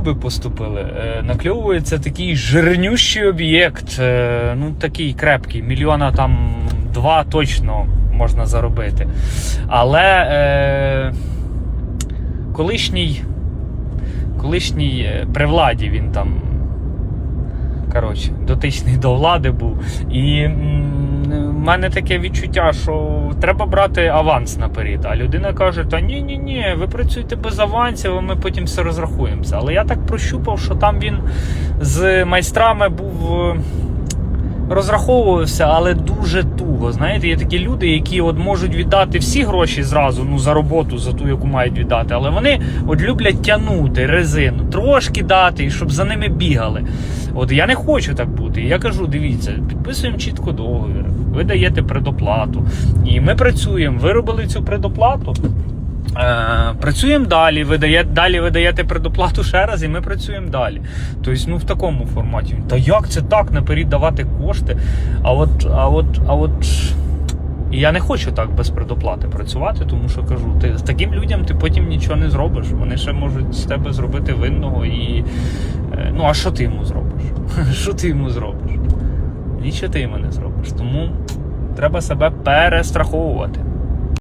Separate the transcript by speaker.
Speaker 1: би поступили. Е, Накльовується такий жирнющий об'єкт, е, ну такий крепкий, мільйона там два точно можна заробити. Але е, колишній, колишній е, при владі він там. Коротше, дотичний до влади був. І в мене таке відчуття, що треба брати аванс наперед. А людина каже: Та ні, ні, ні, ви працюєте без авансів, а ми потім все розрахуємося. Але я так прощупав, що там він з майстрами був. Розраховувався, але дуже туго. Знаєте, є такі люди, які от можуть віддати всі гроші зразу, ну за роботу, за ту, яку мають віддати, але вони от люблять тягнути резину, трошки дати, і щоб за ними бігали. От я не хочу так бути. Я кажу: дивіться, підписуємо чітко договір, ви даєте предоплату. І ми працюємо. Ви робили цю предоплату. Е, працюємо далі, ви далі ви даєте предоплату ще раз, і ми працюємо далі. Тобто, ну в такому форматі. Та як це так наперед давати кошти? А от, а от, а от. Я не хочу так без предоплати працювати, тому що кажу, ти з таким людям ти потім нічого не зробиш. Вони ще можуть з тебе зробити винного і. е, Ну, а що ти йому зробиш? Що ти йому зробиш? Нічого ти йому не зробиш. Тому треба себе перестраховувати.